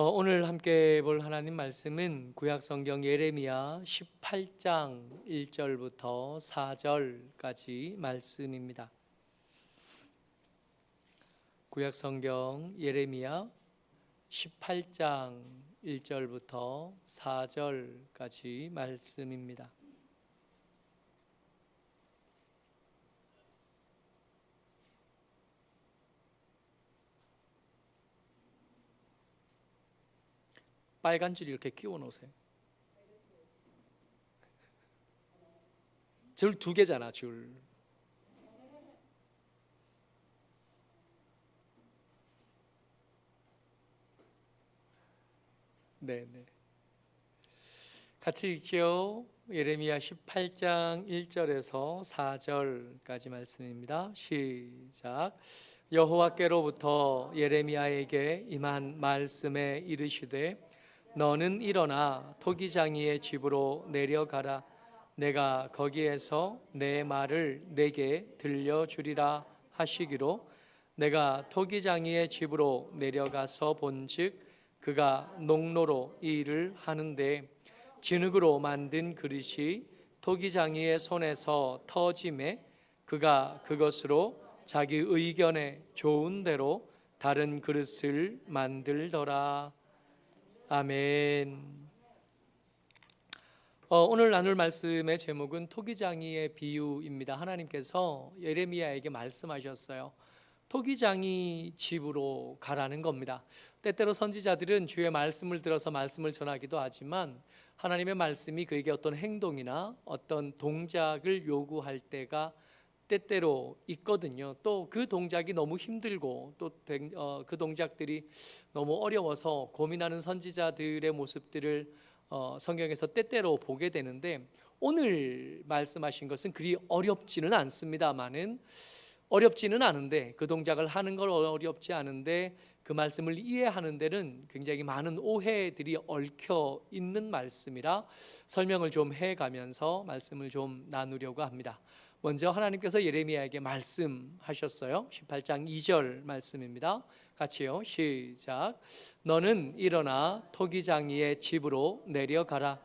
어, 오늘 함께 볼 하나님 말씀은 구약 성경 예레미야 18장 1절부터 4절까지 말씀입니다. 구약 성경 예레미야 18장 1절부터 4절까지 말씀입니다. 빨간 줄 이렇게 끼워 놓으세요. 줄 두 개잖아, 줄. 네, 네. 같이 읽죠. 예레미야 18장 1절에서 4절까지 말씀입니다. 시작. 여호와께로부터 예레미야에게 임한 말씀에 이르시되 너는 일어나 토기장이의 집으로 내려가라 내가 거기에서 내 말을 내게 들려주리라 하시기로 내가 토기장이의 집으로 내려가서 본즉 그가 농로로 이 일을 하는데 진흙으로 만든 그릇이 토기장이의 손에서 터짐에 그가 그것으로 자기 의견에 좋은 대로 다른 그릇을 만들더라. 아멘. 어, 오늘 나눌 말씀의 제목은 토기장이의 비유입니다. 하나님께서 예레미야에게 말씀하셨어요. 토기장이 집으로 가라는 겁니다. 때때로 선지자들은 주의 말씀을 들어서 말씀을 전하기도 하지만 하나님의 말씀이 그에게 어떤 행동이나 어떤 동작을 요구할 때가 때때로 있거든요. 또 그 동작이 너무 힘들고 또그 동작들이 너무 어려워서 고민하는 선지자들의 모습들을 어, 성경에서 때때로 보게 되는데 오늘 말씀하신 것은 그리 어렵지는 않습니다만은 어렵지는 않은데 그 동작을 하는 걸 어렵지 않은데 그 말씀을 이해하는 데는 굉장히 많은 오해들이 얽혀 있는 말씀이라 설명을 좀 해가면서 말씀을 좀 나누려고 합니다. 먼저 하나님께서 예레미야에게 말씀하셨어요. 18장 2절 말씀입니다. 같이요. 시작. 너는 일어나 토기장이의 집으로 내려가라.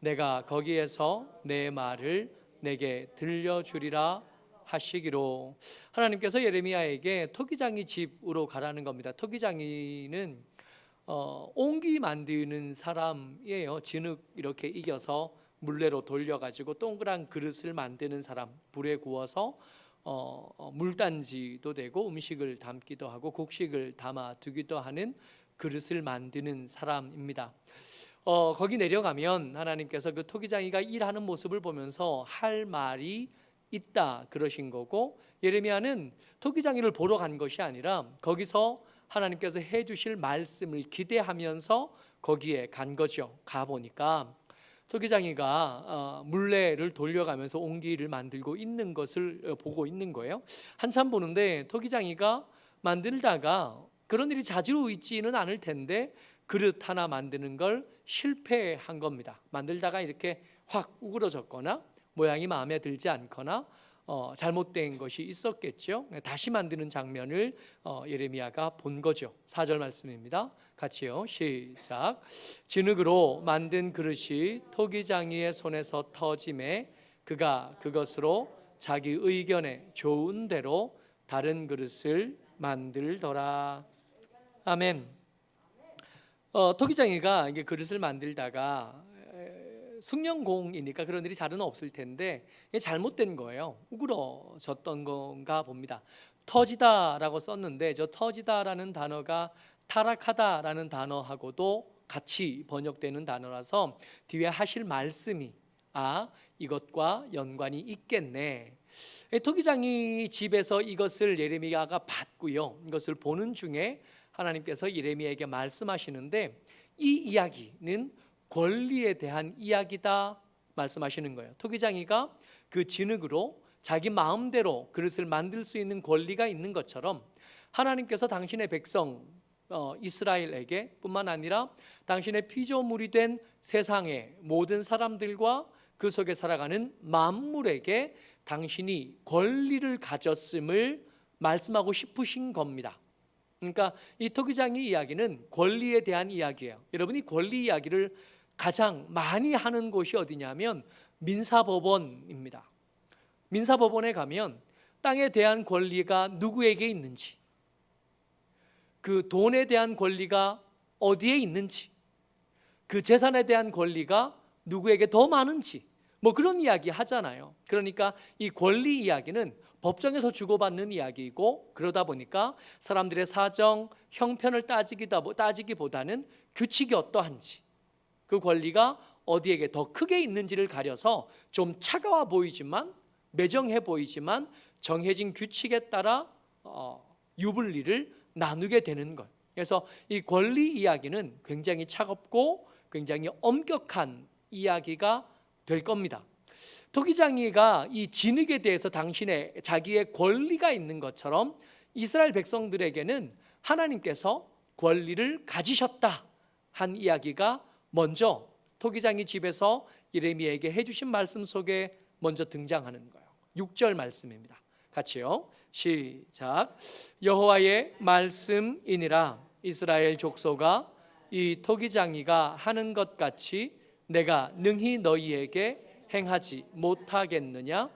내가 거기에서 내 말을 내게 들려주리라 하시기로 하나님께서 예레미야에게 토기장이 집으로 가라는 겁니다. 토기장이는 어, 옹기 만드는 사람이에요. 진흙 이렇게 이겨서 물레로 돌려가지고 동그란 그릇을 만드는 사람 불에 구워서 어, 어, 물단지도 되고 음식을 담기도 하고 곡식을 담아 두기도 하는 그릇을 만드는 사람입니다. 어, 거기 내려가면 하나님께서 그 토기장이가 일하는 모습을 보면서 할 말이 있다 그러신 거고 예레미야는 토기장이를 보러 간 것이 아니라 거기서 하나님께서 해 주실 말씀을 기대하면서 거기에 간 거죠. 가 보니까 토기장이가 어, 물레를 돌려가면서 옹기를 만들고 있는 것을 어, 보고 있는 거예요. 한참 보는데 토기장이가 만들다가 그런 일이 자주 있지는 않을 텐데 그릇 하나 만드는 걸 실패한 겁니다. 만들다가 이렇게 확 우그러졌거나 모양이 마음에 들지 않거나 어, 잘못된 것이 있었겠죠. 다시 만드는 장면을 어, 예레미야가 본 거죠. 4절 말씀입니다. 같이요. 시작. 진흙으로 만든 그릇이 토기장이의 손에서 터짐에 그가 그것으로 자기 의견에 좋은 대로 다른 그릇을 만들더라. 아멘. 어, 토기장이가 이게 그릇을 만들다가 숙련공이니까 그런 일이 잘은 없을 텐데 잘못된 거예요. 우그러졌던 건가 봅니다. 터지다라고 썼는데 저 터지다라는 단어가 타락하다라는 단어하고도 같이 번역되는 단어라서 뒤에 하실 말씀이 아 이것과 연관이 있겠네. 토기장이 집에서 이것을 예레미야가 봤고요. 이것을 보는 중에 하나님께서 예레미야에게 말씀하시는데 이 이야기는 권리에 대한 이야기다 말씀하시는 거예요. 토기장이가 그 진흙으로 자기 마음대로 그릇을 만들 수 있는 권리가 있는 것처럼 하나님께서 당신의 백성 어, 이스라엘에게 뿐만 아니라 당신의 피조물이 된 세상의 모든 사람들과 그 속에 살아가는 만물에게 당신이 권리를 가졌음을 말씀하고 싶으신 겁니다. 그러니까 이 토기장이 이야기는 권리에 대한 이야기예요. 여러분이 권리 이야기를 가장 많이 하는 곳이 어디냐면 민사법원입니다. 민사법원에 가면 땅에 대한 권리가 누구에게 있는지, 그 돈에 대한 권리가 어디에 있는지, 그 재산에 대한 권리가 누구에게 더 많은지, 뭐 그런 이야기 하잖아요. 그러니까 이 권리 이야기는 법정에서 주고받는 이야기이고 그러다 보니까 사람들의 사정, 형편을 따지기보다는 규칙이 어떠한지, 그 권리가 어디에게 더 크게 있는지를 가려서 좀 차가워 보이지만 매정해 보이지만 정해진 규칙에 따라 어, 유불리를 나누게 되는 것. 그래서 이 권리 이야기는 굉장히 차갑고 굉장히 엄격한 이야기가 될 겁니다. 토기장이가 이 진흙에 대해서 당신의 자기의 권리가 있는 것처럼 이스라엘 백성들에게는 하나님께서 권리를 가지셨다 한 이야기가 먼저 토기장이 집에서 예레미야에게 해주신 말씀 속에 먼저 등장하는 거예요. 6절 말씀입니다. 같이요. 시작. 여호와의 말씀이니라 이스라엘 족소가 이 토기장이가 하는 것 같이 내가 능히 너희에게 행하지 못하겠느냐?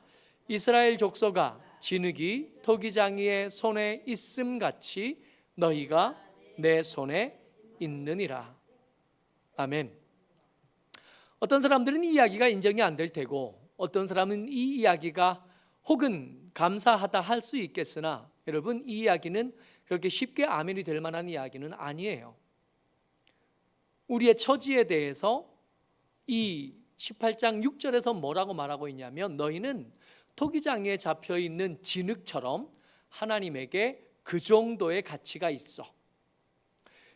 이스라엘 족소가 진흙이 토기장이의 손에 있음 같이 너희가 내 손에 있느니라. 아멘. 어떤 사람들은 이 이야기가 인정이 안 될 테고 어떤 사람은 이 이야기가 혹은 감사하다 할 수 있겠으나 여러분 이 이야기는 그렇게 쉽게 아멘이 될 만한 이야기는 아니에요. 우리의 처지에 대해서 이 18장 6절에서 뭐라고 말하고 있냐면 너희는 토기장에 잡혀 있는 진흙처럼 하나님에게 그 정도의 가치가 있어.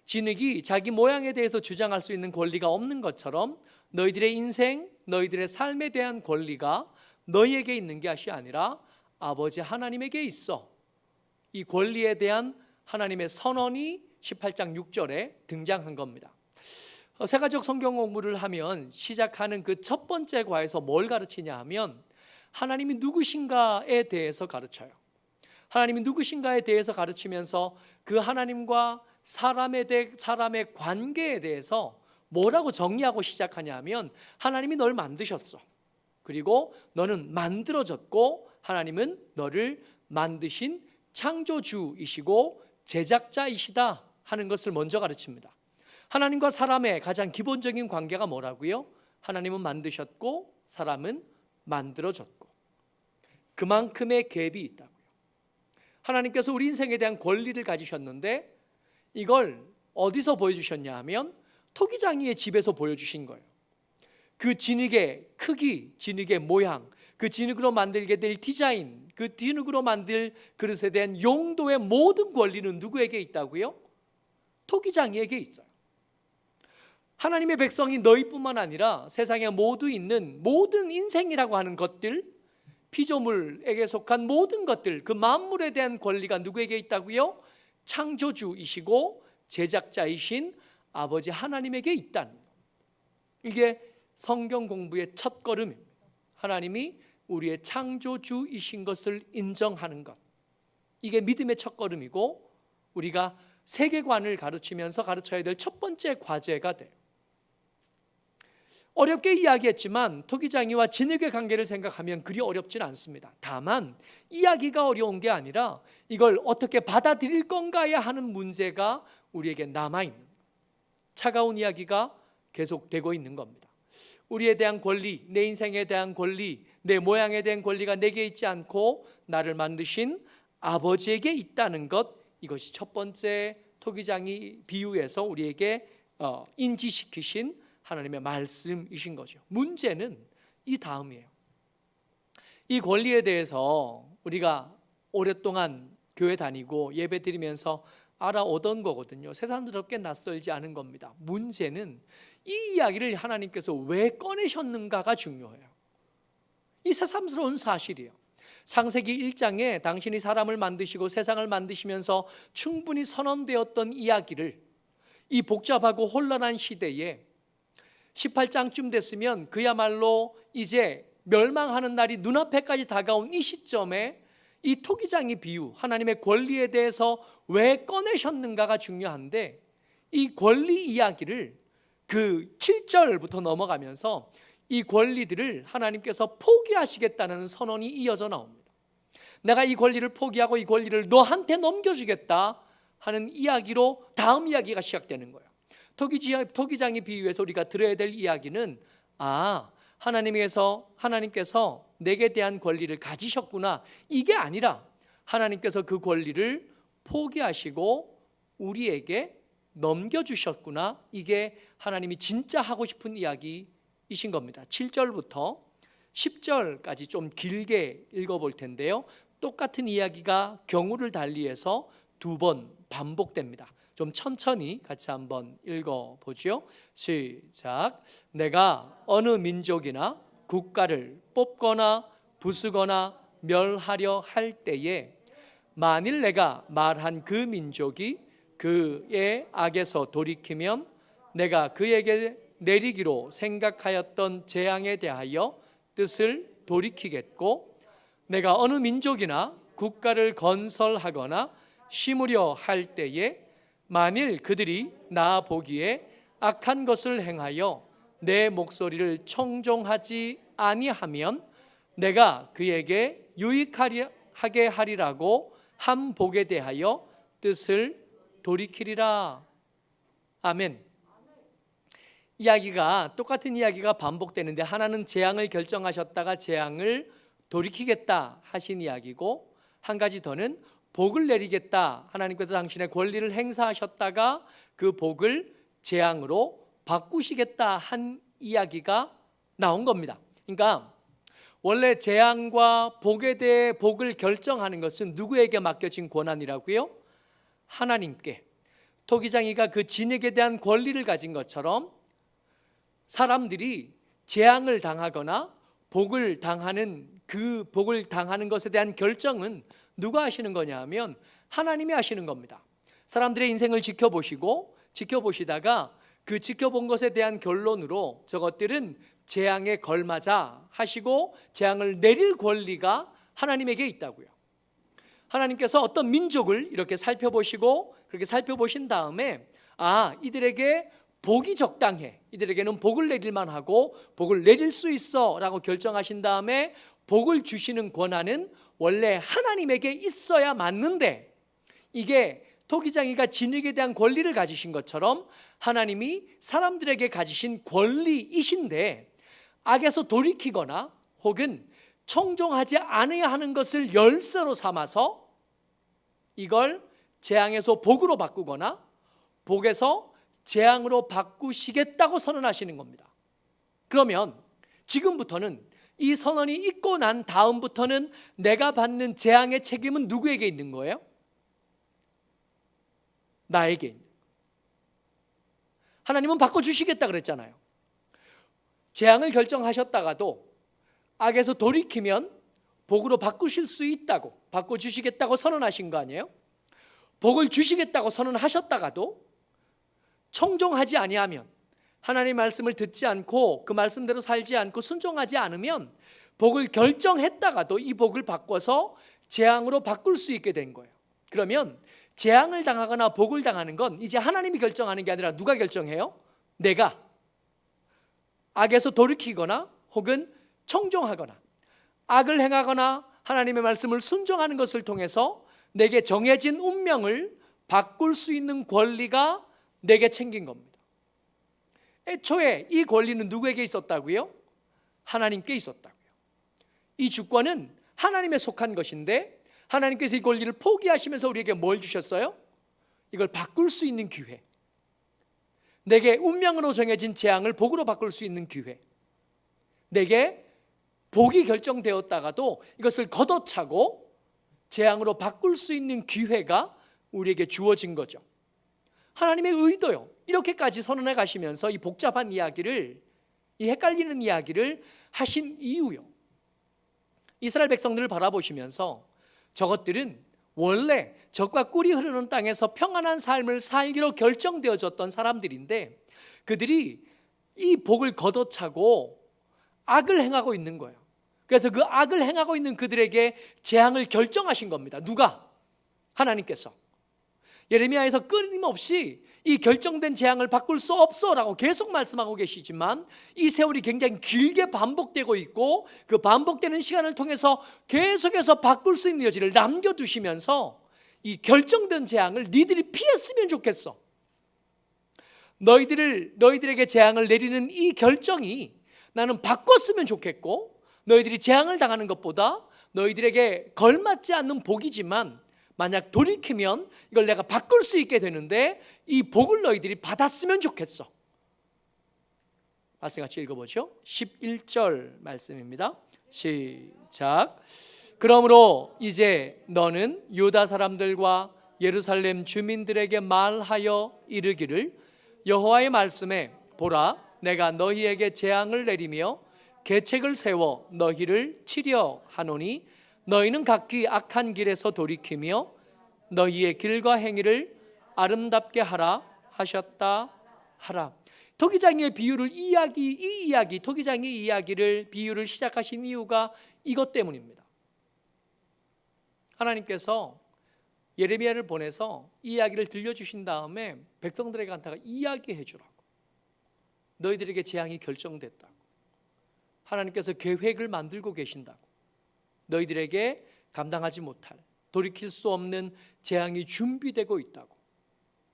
진흙이 자기 모양에 대해서 주장할 수 있는 권리가 없는 것처럼 너희들의 인생, 너희들의 삶에 대한 권리가 너희에게 있는 것이 아니라 아버지 하나님에게 있어. 이 권리에 대한 하나님의 선언이 18장 6절에 등장한 겁니다. 어, 세가족 성경 공부를 하면 시작하는 그 첫 번째 과에서 뭘 가르치냐 하면 하나님이 누구신가에 대해서 가르쳐요. 하나님이 누구신가에 대해서 가르치면서 그 하나님과 사람에 대 사람의 관계에 대해서 뭐라고 정리하고 시작하냐 하면 하나님이 널 만드셨어. 그리고 너는 만들어졌고 하나님은 너를 만드신 창조주이시고 제작자이시다 하는 것을 먼저 가르칩니다. 하나님과 사람의 가장 기본적인 관계가 뭐라고요? 하나님은 만드셨고 사람은 만들어졌고 그만큼의 갭이 있다고요. 하나님께서 우리 인생에 대한 권리를 가지셨는데 이걸 어디서 보여주셨냐 하면 토기장이의 집에서 보여주신 거예요. 그 진흙의 크기, 진흙의 모양, 그 진흙으로 만들게 될 디자인, 그 진흙으로 만들 그릇에 대한 용도의 모든 권리는 누구에게 있다고요? 토기장이에게 있어요. 하나님의 백성이 너희뿐만 아니라 세상에 모두 있는 모든 인생이라고 하는 것들, 피조물에게 속한 모든 것들, 그 만물에 대한 권리가 누구에게 있다고요? 창조주이시고 제작자이신 아버지 하나님에게 있다는 것. 이게 성경 공부의 첫 걸음입니다. 하나님이 우리의 창조주이신 것을 인정하는 것. 이게 믿음의 첫 걸음이고 우리가 세계관을 가르치면서 가르쳐야 될 첫 번째 과제가 돼요. 어렵게 이야기했지만 토기장이와 진흙의 관계를 생각하면 그리 어렵진 않습니다. 다만 이야기가 어려운 게 아니라 이걸 어떻게 받아들일 건가에 하는 문제가 우리에게 남아 있는 차가운 이야기가 계속되고 있는 겁니다. 우리에 대한 권리, 내 인생에 대한 권리, 내 모양에 대한 권리가 내게 있지 않고 나를 만드신 아버지에게 있다는 것 이것이 첫 번째 토기장이 비유에서 우리에게 어, 인지시키신 하나님의 말씀이신 거죠. 문제는 이 다음이에요. 이 권리에 대해서 우리가 오랫동안 교회 다니고 예배 드리면서 알아오던 거거든요. 세상스럽게 낯설지 않은 겁니다. 문제는 이 이야기를 하나님께서 왜 꺼내셨는가가 중요해요. 이 새삼스러운 사실이에요. 창세기 1장에 당신이 사람을 만드시고 세상을 만드시면서 충분히 선언되었던 이야기를 이 복잡하고 혼란한 시대에 18장쯤 됐으면 그야말로 이제 멸망하는 날이 눈앞에까지 다가온 이 시점에 이 토기장이 비유, 하나님의 권리에 대해서 왜 꺼내셨는가가 중요한데 이 권리 이야기를 그 7절부터 넘어가면서 이 권리들을 하나님께서 포기하시겠다는 선언이 이어져 나옵니다. 내가 이 권리를 포기하고 이 권리를 너한테 넘겨주겠다 하는 이야기로 다음 이야기가 시작되는 거예요. 토기장이 비유해서 우리가 들어야 될 이야기는 아 하나님께서 하나님께서 내게 대한 권리를 가지셨구나 이게 아니라 하나님께서 그 권리를 포기하시고 우리에게 넘겨주셨구나 이게 하나님이 진짜 하고 싶은 이야기이신 겁니다. 7절부터 10절까지 좀 길게 읽어볼 텐데요. 똑같은 이야기가 경우를 달리해서 두 번 반복됩니다. 좀 천천히 같이 한번 읽어 보죠. 시작. 내가 어느 민족이나 국가를 뽑거나 부수거나 멸하려 할 때에 만일 내가 말한 그 민족이 그의 악에서 돌이키면 내가 그에게 내리기로 생각하였던 재앙에 대하여 뜻을 돌이키겠고 내가 어느 민족이나 국가를 건설하거나 심으려 할 때에 만일 그들이 나 보기에 악한 것을 행하여 내 목소리를 청종하지 아니하면 내가 그에게 유익하게 하리라고 한 복에 대하여 뜻을 돌이키리라. 아멘. 이야기가 똑같은 이야기가 반복되는데 하나는 재앙을 결정하셨다가 재앙을 돌이키겠다 하신 이야기고 한 가지 더는 복을 내리겠다 하나님께서 당신의 권리를 행사하셨다가 그 복을 재앙으로 바꾸시겠다 한 이야기가 나온 겁니다. 그러니까 원래 재앙과 복에 대해 복을 결정하는 것은 누구에게 맡겨진 권한이라고요? 하나님께. 토기장이가 그 진액에 대한 권리를 가진 것처럼 사람들이 재앙을 당하거나 복을 당하는 그 복을 당하는 것에 대한 결정은 누가 하시는 거냐 하면 하나님이 하시는 겁니다. 사람들의 인생을 지켜보시고 지켜보시다가 그 지켜본 것에 대한 결론으로 저것들은 재앙에 걸맞아 하시고 재앙을 내릴 권리가 하나님에게 있다고요. 하나님께서 어떤 민족을 이렇게 살펴보시고 그렇게 살펴보신 다음에 아 이들에게 복이 적당해 이들에게는 복을 내릴만 하고 복을 내릴 수 있어 라고 결정하신 다음에 복을 주시는 권한은 원래 하나님에게 있어야 맞는데 이게 토기장이가 진흙에 대한 권리를 가지신 것처럼 하나님이 사람들에게 가지신 권리이신데 악에서 돌이키거나 혹은 청종하지 않아야 하는 것을 열쇠로 삼아서 이걸 재앙에서 복으로 바꾸거나 복에서 재앙으로 바꾸시겠다고 선언하시는 겁니다. 그러면 지금부터는 이 선언이 있고 난 다음부터는 내가 받는 재앙의 책임은 누구에게 있는 거예요? 나에게 있는. 하나님은 바꿔주시겠다 그랬잖아요. 재앙을 결정하셨다가도 악에서 돌이키면 복으로 바꾸실 수 있다고 바꿔주시겠다고 선언하신 거 아니에요? 복을 주시겠다고 선언하셨다가도 청종하지 아니하면 하나님의 말씀을 듣지 않고 그 말씀대로 살지 않고 순종하지 않으면 복을 결정했다가도 이 복을 바꿔서 재앙으로 바꿀 수 있게 된 거예요. 그러면 재앙을 당하거나 복을 당하는 건 이제 하나님이 결정하는 게 아니라 누가 결정해요? 내가 악에서 돌이키거나 혹은 청종하거나 악을 행하거나 하나님의 말씀을 순종하는 것을 통해서 내게 정해진 운명을 바꿀 수 있는 권리가 내게 챙긴 겁니다. 애초에 이 권리는 누구에게 있었다고요? 하나님께 있었다고요. 이 주권은 하나님에 속한 것인데 하나님께서 이 권리를 포기하시면서 우리에게 뭘 주셨어요? 이걸 바꿀 수 있는 기회. 내게 운명으로 정해진 재앙을 복으로 바꿀 수 있는 기회. 내게 복이 결정되었다가도 이것을 걷어차고 재앙으로 바꿀 수 있는 기회가 우리에게 주어진 거죠. 하나님의 의도요. 이렇게까지 선언해 가시면서 이 복잡한 이야기를 이 헷갈리는 이야기를 하신 이유요. 이스라엘 백성들을 바라보시면서 저것들은 원래 적과 꿀이 흐르는 땅에서 평안한 삶을 살기로 결정되어졌던 사람들인데 그들이 이 복을 걷어차고 악을 행하고 있는 거예요. 그래서 그 악을 행하고 있는 그들에게 재앙을 결정하신 겁니다. 누가? 하나님께서. 예레미야에서 끊임없이 이 결정된 재앙을 바꿀 수 없어라고 계속 말씀하고 계시지만 이 세월이 굉장히 길게 반복되고 있고 그 반복되는 시간을 통해서 계속해서 바꿀 수 있는 여지를 남겨두시면서 이 결정된 재앙을 니들이 피했으면 좋겠어. 너희들을 너희들에게 재앙을 내리는 이 결정이 나는 바꿨으면 좋겠고 너희들이 재앙을 당하는 것보다 너희들에게 걸맞지 않는 복이지만 만약 돌이키면 이걸 내가 바꿀 수 있게 되는데 이 복을 너희들이 받았으면 좋겠어. 말씀 같이 읽어보죠. 11절 말씀입니다. 시작. 그러므로 이제 너는 유다 사람들과 예루살렘 주민들에게 말하여 이르기를 여호와의 말씀에 보라 내가 너희에게 재앙을 내리며 계책을 세워 너희를 치려 하노니 너희는 각기 악한 길에서 돌이키며 너희의 길과 행위를 아름답게 하라 하셨다 하라. 토기장의 비유를 이야기 이 이야기 토기장의 이야기를 비유를 시작하신 이유가 이것 때문입니다. 하나님께서 예레미야를 보내서 이 이야기를 들려주신 다음에 백성들에게 한다가 이야기해 주라고. 너희들에게 재앙이 결정됐다고. 하나님께서 계획을 만들고 계신다고. 너희들에게 감당하지 못할 돌이킬 수 없는 재앙이 준비되고 있다고.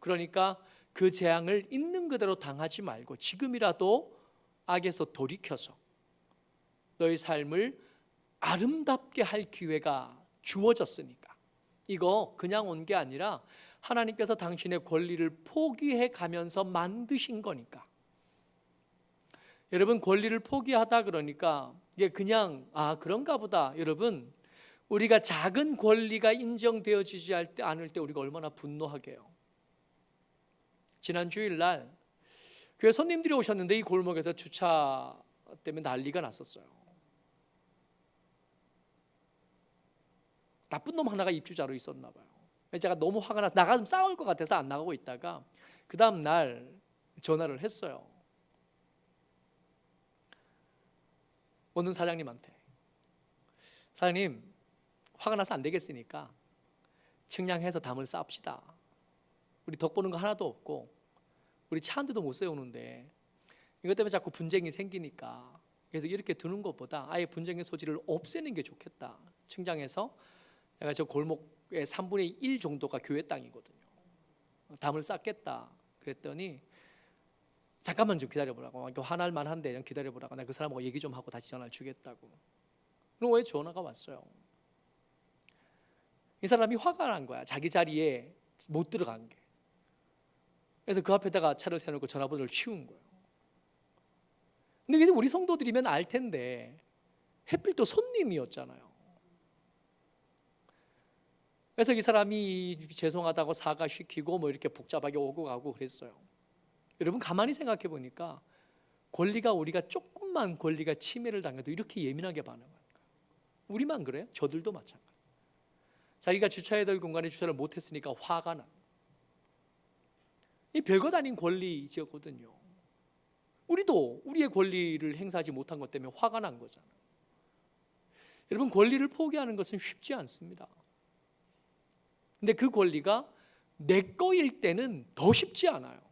그러니까 그 재앙을 있는 그대로 당하지 말고 지금이라도 악에서 돌이켜서 너희 삶을 아름답게 할 기회가 주어졌으니까 이거 그냥 온 게 아니라 하나님께서 당신의 권리를 포기해 가면서 만드신 거니까 여러분 권리를 포기하다 그러니까 이게 그냥 아 그런가 보다 여러분 우리가 작은 권리가 인정되어지지 않을 때 우리가 얼마나 분노하게요 지난 주일날 교회 손님들이 오셨는데 이 골목에서 주차 때문에 난리가 났었어요. 나쁜 놈 하나가 입주자로 있었나 봐요. 제가 너무 화가 나서 나가면 싸울 것 같아서 안 나가고 있다가 그 다음 날 전화를 했어요. 오는 사장님한테 사장님 화가 나서 안 되겠으니까 측량해서 담을 쌓읍시다. 우리 덕보는 거 하나도 없고 우리 차 한 대도 못 세우는데 이것 때문에 자꾸 분쟁이 생기니까 그래서 이렇게 두는 것보다 아예 분쟁의 소지를 없애는 게 좋겠다. 측량해서 내가 저 골목의 3분의 1 정도가 교회 땅이거든요. 담을 쌓겠다. 그랬더니 잠깐만 좀 기다려보라고. 화날 만한데 좀 기다려보라고. 내가 그 사람하고 얘기 좀 하고 다시 전화를 주겠다고. 그럼 왜 전화가 왔어요? 이 사람이 화가 난 거야. 자기 자리에 못 들어간 게. 그래서 그 앞에다가 차를 세워놓고 전화번호를 치운 거예요. 근데 우리 성도들이면 알 텐데 햇빛 또 손님이었잖아요. 그래서 이 사람이 죄송하다고 사과시키고 뭐 이렇게 복잡하게 오고 가고 그랬어요. 여러분 가만히 생각해 보니까 권리가 우리가 조금만 권리가 침해를 당해도 이렇게 예민하게 반응하니까 우리만 그래요? 저들도 마찬가지. 자기가 주차해야 될 공간에 주차를 못했으니까 화가 나. 이 별것 아닌 권리지였거든요. 우리도 우리의 권리를 행사하지 못한 것 때문에 화가 난 거잖아요. 여러분 권리를 포기하는 것은 쉽지 않습니다. 근데 그 권리가 내 거일 때는 더 쉽지 않아요.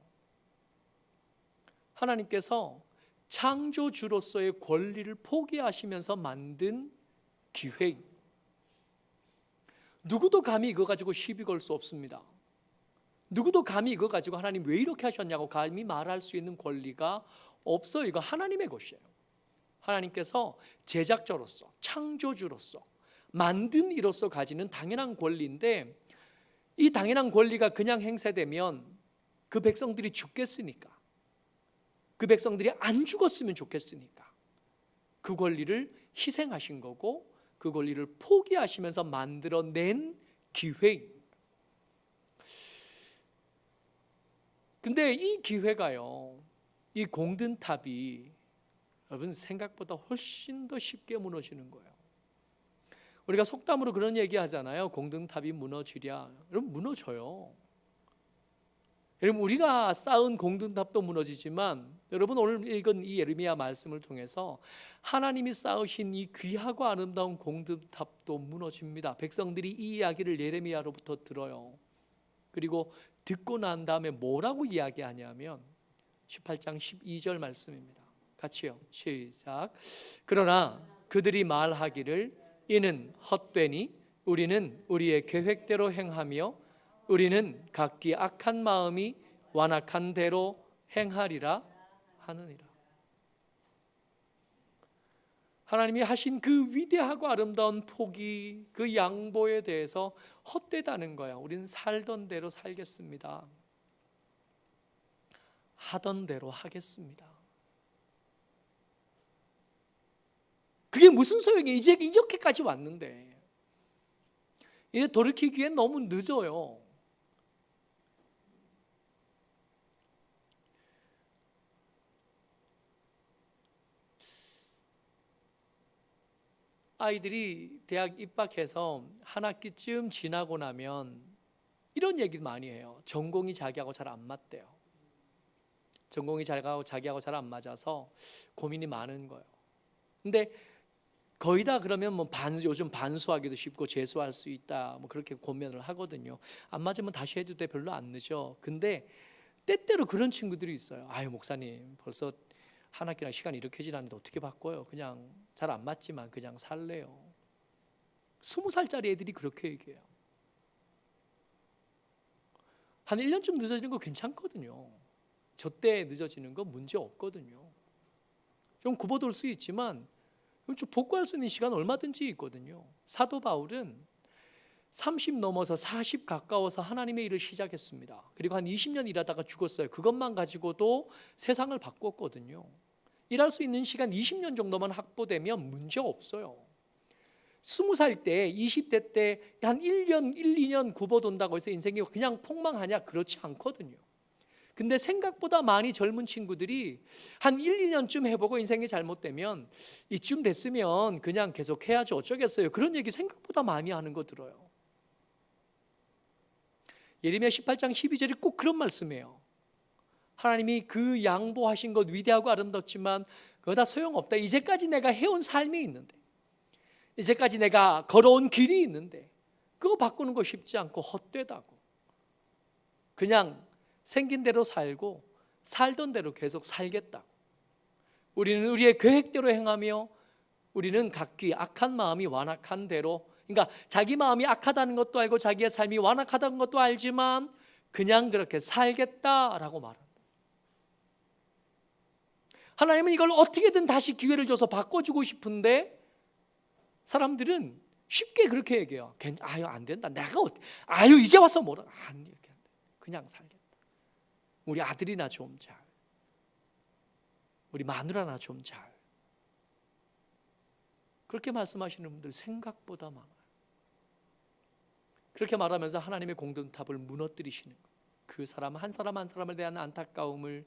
하나님께서 창조주로서의 권리를 포기하시면서 만든 기획. 누구도 감히 이거 가지고 시비 걸 수 없습니다. 누구도 감히 이거 가지고 하나님 왜 이렇게 하셨냐고 감히 말할 수 있는 권리가 없어. 이거 하나님의 것이에요. 하나님께서 제작자로서, 창조주로서, 만든 이로서 가지는 당연한 권리인데 이 당연한 권리가 그냥 행사되면 그 백성들이 죽겠으니까. 그 백성들이 안 죽었으면 좋겠으니까. 그 권리를 희생하신 거고 그 권리를 포기하시면서 만들어낸 기회 근데 이 기회가요, 이 공든탑이 여러분 생각보다 훨씬 더 쉽게 무너지는 거예요. 우리가 속담으로 그런 얘기 하잖아요. 공든탑이 무너지랴. 여러분 무너져요. 여러분 우리가 쌓은 공든탑도 무너지지만 여러분 오늘 읽은 이 예레미야 말씀을 통해서 하나님이 쌓으신 이 귀하고 아름다운 공든탑도 무너집니다. 백성들이 이 이야기를 예레미야로부터 들어요. 그리고 듣고 난 다음에 뭐라고 이야기하냐면 18장 12절 말씀입니다. 같이요. 시작. 그러나 그들이 말하기를 이는 헛되니 우리는 우리의 계획대로 행하며 우리는 각기 악한 마음이 완악한 대로 행하리라 하느니라. 하나님이 하신 그 위대하고 아름다운 포기, 그 양보에 대해서 헛되다는 거야. 우리는 살던 대로 살겠습니다. 하던 대로 하겠습니다. 그게 무슨 소용이 이제 이렇게까지 왔는데 이제 돌이키기엔 너무 늦어요. 아이들이 대학 입학해서 한 학기쯤 지나고 나면 이런 얘기 많이 해요. 전공이 자기하고 잘 안 맞대요. 전공이 자기하고 자기하고 잘 안 맞아서 고민이 많은 거예요. 근데 거의 다 그러면 뭐 반 요즘 반수하기도 쉽고 재수할 수 있다 뭐 그렇게 고민을 하거든요. 안 맞으면 다시 해도 돼 별로 안 늦어. 근데 때때로 그런 친구들이 있어요. 아유 목사님 벌써 한 학기나 시간이 이렇게 지났는데 어떻게 바꿔요? 그냥 잘 안 맞지만 그냥 살래요. 스무 살짜리 애들이 그렇게 얘기해요. 한 1년쯤 늦어지는 거 괜찮거든요. 저 때 늦어지는 거 문제 없거든요. 좀 굽어돌 수 있지만 좀 복구할 수 있는 시간 얼마든지 있거든요. 사도 바울은 30 넘어서 40 가까워서 하나님의 일을 시작했습니다. 그리고 한 20년 일하다가 죽었어요. 그것만 가지고도 세상을 바꿨거든요. 일할 수 있는 시간 20년 정도만 확보되면 문제 없어요. 20살 때, 20대 때 한 1년, 1, 2년 굽어돈다고 해서 인생이 그냥 폭망하냐? 그렇지 않거든요. 근데 생각보다 많이 젊은 친구들이 한 1, 2년쯤 해보고 인생이 잘못되면 이쯤 됐으면 그냥 계속 해야지 어쩌겠어요. 그런 얘기 생각보다 많이 하는 거 들어요. 예레미야 18장 12절이 꼭 그런 말씀이에요. 하나님이 그 양보하신 것 위대하고 아름답지만 그거 다 소용없다. 이제까지 내가 해온 삶이 있는데 이제까지 내가 걸어온 길이 있는데 그거 바꾸는 거 쉽지 않고 헛되다고. 그냥 생긴 대로 살고 살던 대로 계속 살겠다. 우리는 우리의 계획대로 행하며 우리는 각기 악한 마음이 완악한 대로 그러니까 자기 마음이 악하다는 것도 알고 자기의 삶이 완악하다는 것도 알지만 그냥 그렇게 살겠다라고 말한다. 하나님은 이걸 어떻게든 다시 기회를 줘서 바꿔주고 싶은데 사람들은 쉽게 그렇게 얘기해요. 아유 안 된다. 내가 어떻게, 아유 이제 와서 뭐라 안 이렇게. 그냥 살겠다. 우리 아들이나 좀 잘, 우리 마누라나 좀 잘. 그렇게 말씀하시는 분들 생각보다 많아요. 그렇게 말하면서 하나님의 공동탑을 무너뜨리시는. 그 사람 한 사람 한 사람에 대한 안타까움을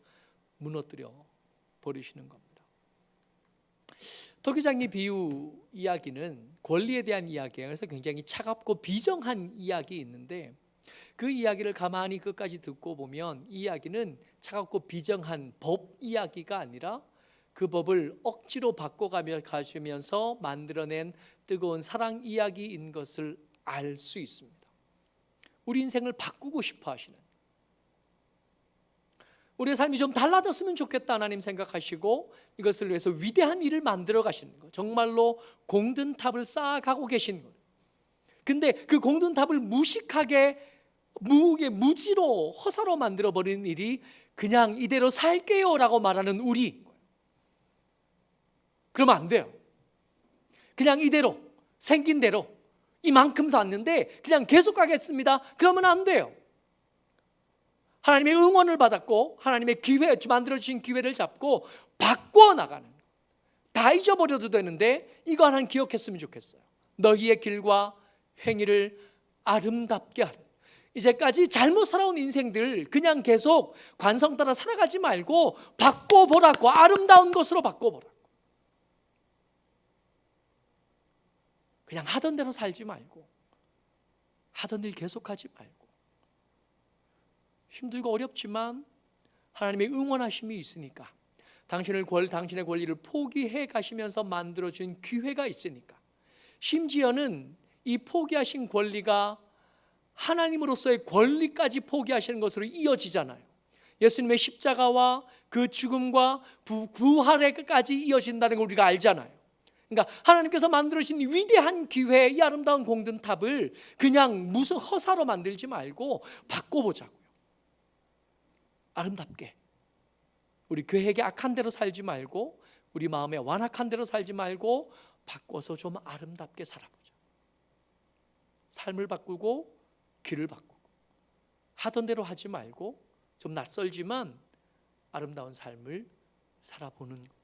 무너뜨려 버리시는 겁니다. 토기장리 비유 이야기는 권리에 대한 이야기예요. 그래서 굉장히 차갑고 비정한 이야기 있는데 그 이야기를 가만히 끝까지 듣고 보면 이 이야기는 차갑고 비정한 법 이야기가 아니라 그 법을 억지로 바꿔가며 가시면서 만들어낸 뜨거운 사랑 이야기인 것을 알 수 있습니다. 우리 인생을 바꾸고 싶어 하시는 우리의 삶이 좀 달라졌으면 좋겠다 하나님 생각하시고 이것을 위해서 위대한 일을 만들어 가시는 거. 정말로 공든 탑을 쌓아가고 계신 거. 근데 그 공든 탑을 무식하게 무게 무지로 허사로 만들어 버리는 일이 그냥 이대로 살게요라고 말하는 우리. 그러면 안 돼요. 그냥 이대로 생긴 대로 이만큼 샀는데 그냥 계속 가겠습니다. 그러면 안 돼요. 하나님의 응원을 받았고 하나님의 기회 만들어 주신 기회를 잡고 바꿔 나가는 다 잊어버려도 되는데 이거 하나 기억했으면 좋겠어요. 너희의 길과 행위를 아름답게 하라. 이제까지 잘못 살아온 인생들 그냥 계속 관성 따라 살아가지 말고 바꿔보라고 아름다운 것으로 바꿔보라 그냥 하던 대로 살지 말고 하던 일 계속하지 말고 힘들고 어렵지만 하나님의 응원하심이 있으니까 당신을 권 당신의 권리를 포기해 가시면서 만들어 준 기회가 있으니까 심지어는 이 포기하신 권리가 하나님으로서의 권리까지 포기하시는 것으로 이어지잖아요. 예수님의 십자가와 그 죽음과 부, 부활에까지 이어진다는 걸 우리가 알잖아요. 그러니까 하나님께서 만들어진 이 위대한 기회, 이 아름다운 공든 탑을 그냥 무슨 허사로 만들지 말고 바꿔보자고요. 아름답게. 우리 계획에 악한 대로 살지 말고 우리 마음에 완악한 대로 살지 말고 바꿔서 좀 아름답게 살아보자. 삶을 바꾸고 길을 바꾸고 하던 대로 하지 말고 좀 낯설지만 아름다운 삶을 살아보는 것.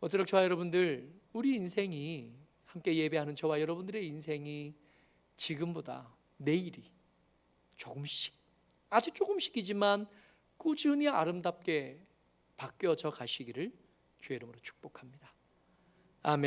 어쩌록 저와 여러분들 우리 인생이 함께 예배하는 저와 여러분들의 인생이 지금보다 내일이 조금씩 아주 조금씩이지만 꾸준히 아름답게 바뀌어져 가시기를 주의 이름으로 축복합니다. 아멘.